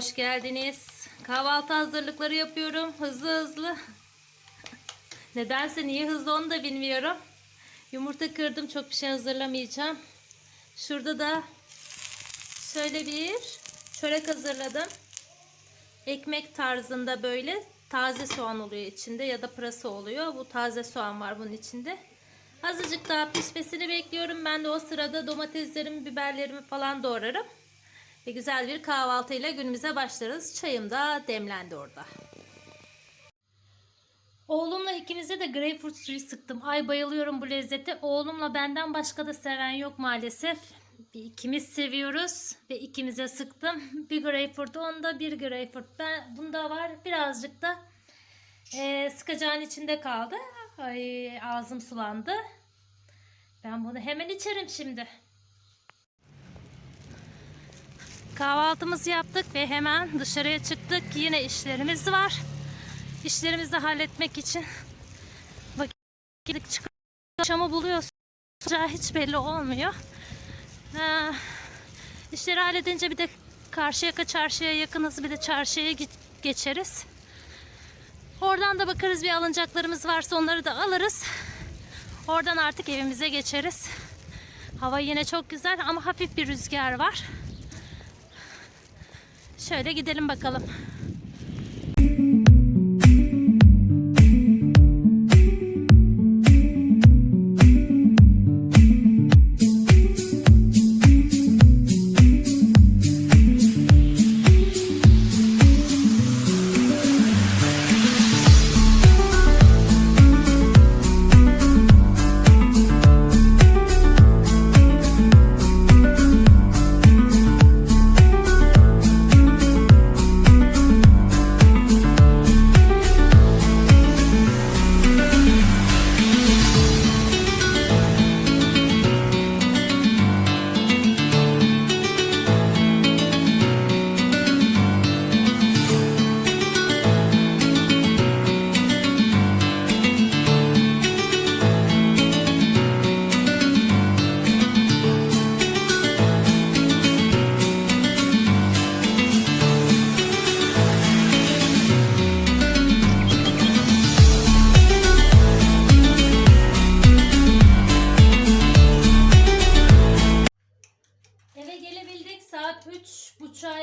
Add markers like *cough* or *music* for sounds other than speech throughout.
hoş geldiniz. Kahvaltı hazırlıkları yapıyorum hızlı hızlı. *laughs* Nedense niye hızlı onu da bilmiyorum. Yumurta kırdım çok bir şey hazırlamayacağım. Şurada da şöyle bir çörek hazırladım. Ekmek tarzında böyle taze soğan oluyor içinde ya da pırasa oluyor. Bu taze soğan var bunun içinde. Azıcık daha pişmesini bekliyorum. Ben de o sırada domateslerimi, biberlerimi falan doğrarım. Ve güzel bir kahvaltıyla günümüze başlarız. Çayım da demlendi orada. Oğlumla ikimize de greyfurt suyu sıktım. Ay bayılıyorum bu lezzete. Oğlumla benden başka da seven yok maalesef. Bir ikimiz seviyoruz ve ikimize sıktım. Bir greyfurt onda bir greyfurt. Ben bunda var birazcık da e, sıkacağın içinde kaldı. Ay ağzım sulandı. Ben bunu hemen içerim şimdi. Kahvaltımızı yaptık ve hemen dışarıya çıktık. Yine işlerimiz var. İşlerimizi halletmek için vakit çıkıp akşamı buluyoruz. Hiç belli olmuyor. Ha, işleri halledince bir de Karşıyaka çarşıya yakınız. Bir de çarşıya geçeriz. Oradan da bakarız bir alınacaklarımız varsa onları da alırız. Oradan artık evimize geçeriz. Hava yine çok güzel ama hafif bir rüzgar var. Şöyle gidelim bakalım.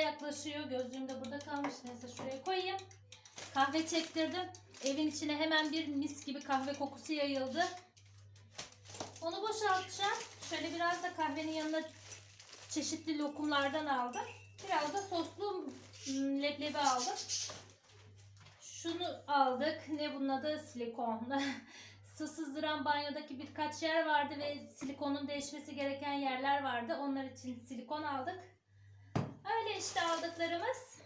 Yaklaşıyor. Gözlüğüm de burada kalmış. Neyse şuraya koyayım. Kahve çektirdim. Evin içine hemen bir mis gibi kahve kokusu yayıldı. Onu boşaltacağım. Şöyle biraz da kahvenin yanına çeşitli lokumlardan aldım. Biraz da soslu leblebi aldım. Şunu aldık. Ne bunun adı? Silikon. *laughs* Su sızdıran banyodaki birkaç yer vardı ve silikonun değişmesi gereken yerler vardı. Onlar için silikon aldık. Öyle işte aldıklarımız.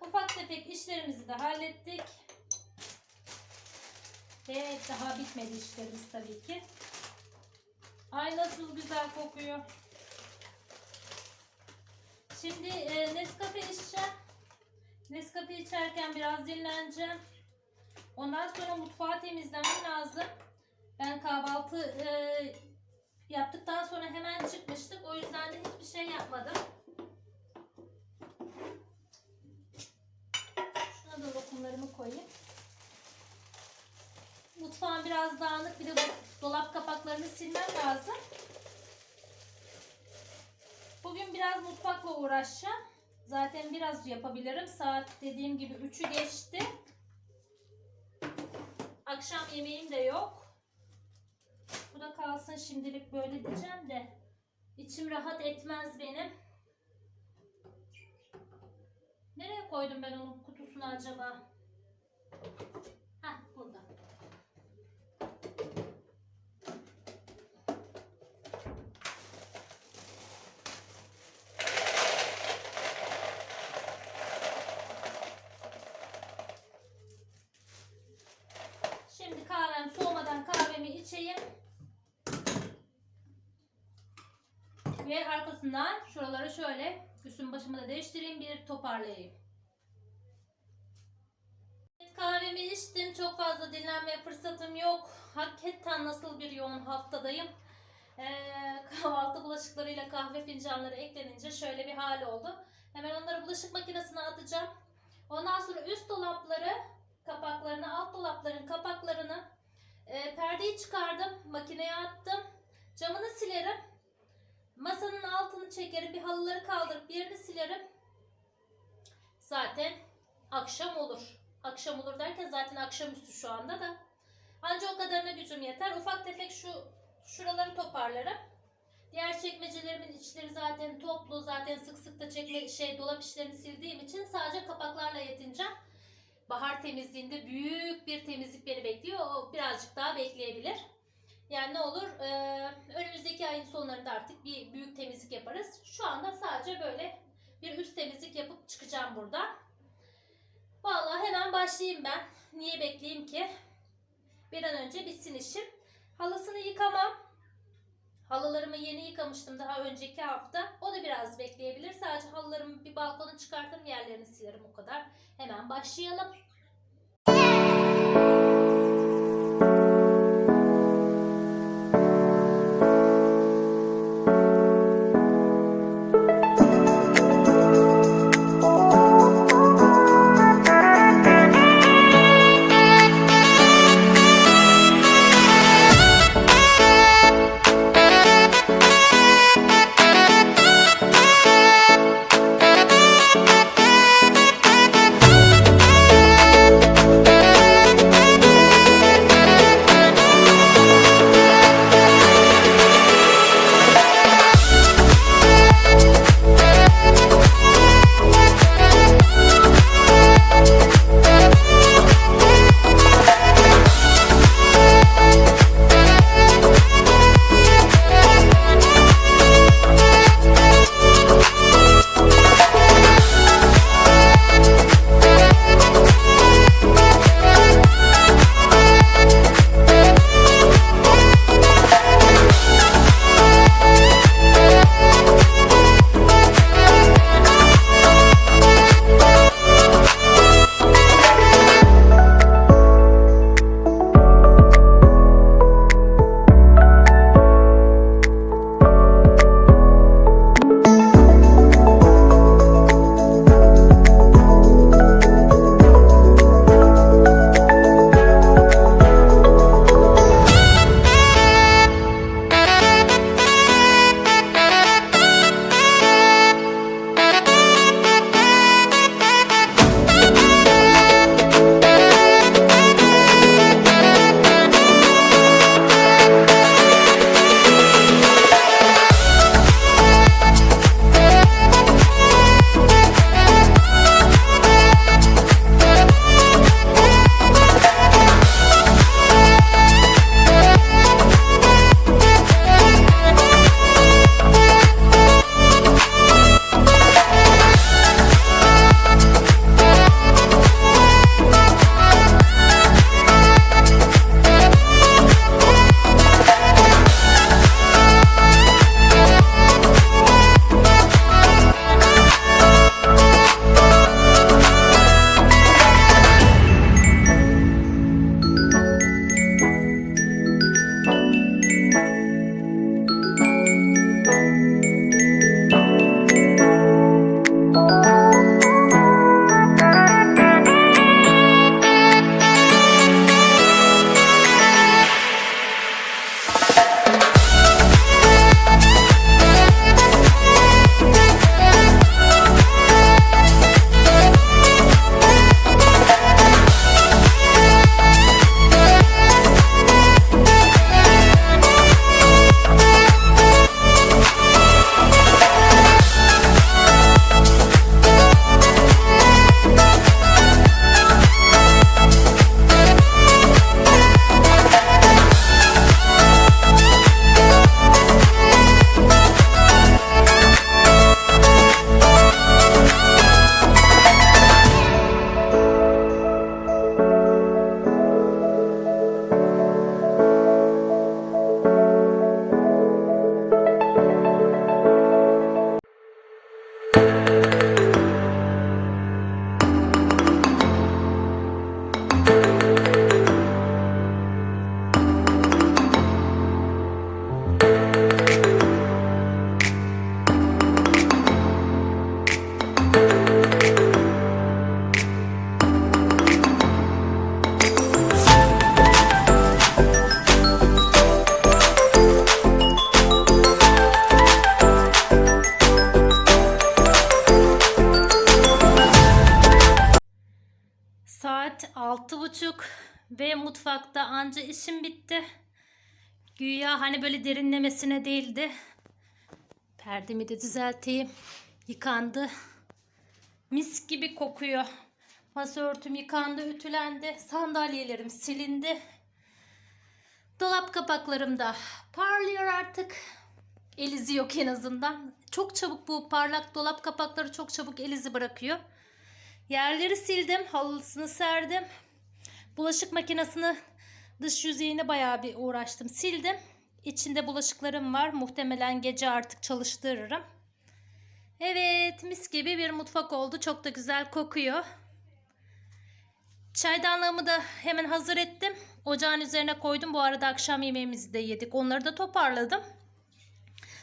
Ufak tefek işlerimizi de hallettik. Ve daha bitmedi işlerimiz tabii ki. Ay nasıl güzel kokuyor. Şimdi e, Nescafe içeceğim. Nescafe içerken biraz dinleneceğim. Ondan sonra mutfağı temizlemem lazım. Ben kahvaltı e, yaptıktan sonra hemen çıkmıştık. O yüzden de hiçbir şey yapmadım. Şuna da lokumlarımı koyayım. Mutfağım biraz dağınık. Bir de do- dolap kapaklarını silmem lazım. Bugün biraz mutfakla uğraşacağım. Zaten biraz yapabilirim. Saat dediğim gibi 3'ü geçti. Akşam yemeğim de yok. Da kalsın şimdilik böyle diyeceğim de. içim rahat etmez benim. Nereye koydum ben onun kutusunu acaba? Heh burada. Şimdi kahvem soğumadan kahvemi içeyim. Ve arkasından şuraları şöyle üstüm başımı da değiştireyim bir toparlayayım. Kahvemi içtim. Çok fazla dinlenmeye fırsatım yok. Hakikaten nasıl bir yoğun haftadayım. Ee, kahvaltı bulaşıklarıyla kahve fincanları eklenince şöyle bir hal oldu. Hemen onları bulaşık makinesine atacağım. Ondan sonra üst dolapları, kapaklarını, alt dolapların kapaklarını, e, perdeyi çıkardım, makineye attım. Camını silerim. Masanın altını çekerim, bir halıları kaldırıp yerini silerim. Zaten akşam olur. Akşam olur derken zaten akşamüstü şu anda da. Anca o kadarına gücüm yeter. Ufak tefek şu şuraları toparlarım. Diğer çekmecelerimin içleri zaten toplu. Zaten sık sık da çekme şey dolap işlerini sildiğim için sadece kapaklarla yetineceğim. Bahar temizliğinde büyük bir temizlik beni bekliyor. O birazcık daha bekleyebilir. Yani ne olur? Ee, önümüzdeki ayın sonlarında artık bir büyük temizlik yaparız. Şu anda sadece böyle bir üst temizlik yapıp çıkacağım burada. Vallahi hemen başlayayım ben. Niye bekleyeyim ki? Bir an önce bitsin işim. Halısını yıkamam. Halılarımı yeni yıkamıştım daha önceki hafta. O da biraz bekleyebilir. Sadece halılarımı bir balkona çıkartırım yerlerini silerim o kadar. Hemen başlayalım. Mutfakta anca işim bitti. Güya hani böyle derinlemesine değildi. Perdemi de düzelteyim. Yıkandı. Mis gibi kokuyor. Masa örtüm yıkandı, ütülendi. Sandalyelerim silindi. Dolap kapaklarım da parlıyor artık. Elizi yok en azından. Çok çabuk bu parlak dolap kapakları çok çabuk elizi bırakıyor. Yerleri sildim, halısını serdim. Bulaşık makinesini dış yüzeyini bayağı bir uğraştım. Sildim. İçinde bulaşıklarım var. Muhtemelen gece artık çalıştırırım. Evet, mis gibi bir mutfak oldu. Çok da güzel kokuyor. Çaydanlığımı da hemen hazır ettim. Ocağın üzerine koydum. Bu arada akşam yemeğimizi de yedik. Onları da toparladım.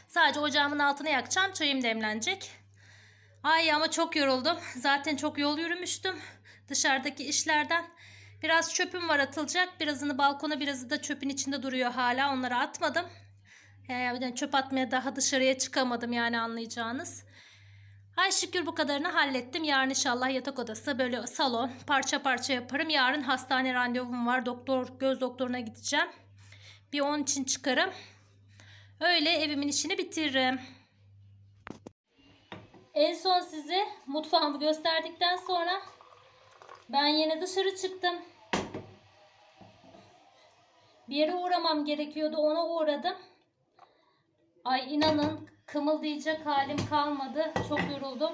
Sadece ocağımın altına yakacağım. Çayım demlenecek. Ay ama çok yoruldum. Zaten çok yol yürümüştüm. Dışarıdaki işlerden. Biraz çöpüm var atılacak. Birazını balkona birazı da çöpün içinde duruyor hala. Onları atmadım. Yani çöp atmaya daha dışarıya çıkamadım yani anlayacağınız. Ay şükür bu kadarını hallettim. Yarın inşallah yatak odası böyle salon parça parça yaparım. Yarın hastane randevum var. Doktor göz doktoruna gideceğim. Bir onun için çıkarım. Öyle evimin işini bitiririm. En son size mutfağımı gösterdikten sonra ben yine dışarı çıktım. Bir yere uğramam gerekiyordu. Ona uğradım. Ay inanın kımıldayacak halim kalmadı. Çok yoruldum.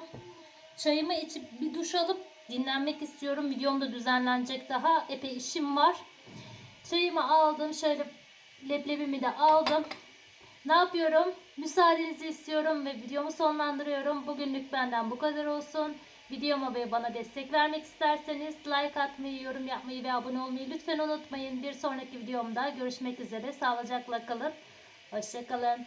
Çayımı içip bir duş alıp dinlenmek istiyorum. Videom da düzenlenecek daha. Epey işim var. Çayımı aldım. Şöyle leblebimi de aldım. Ne yapıyorum? Müsaadenizi istiyorum ve videomu sonlandırıyorum. Bugünlük benden bu kadar olsun. Videoma ve bana destek vermek isterseniz like atmayı, yorum yapmayı ve abone olmayı lütfen unutmayın. Bir sonraki videomda görüşmek üzere. Sağlıcakla kalın. Hoşçakalın.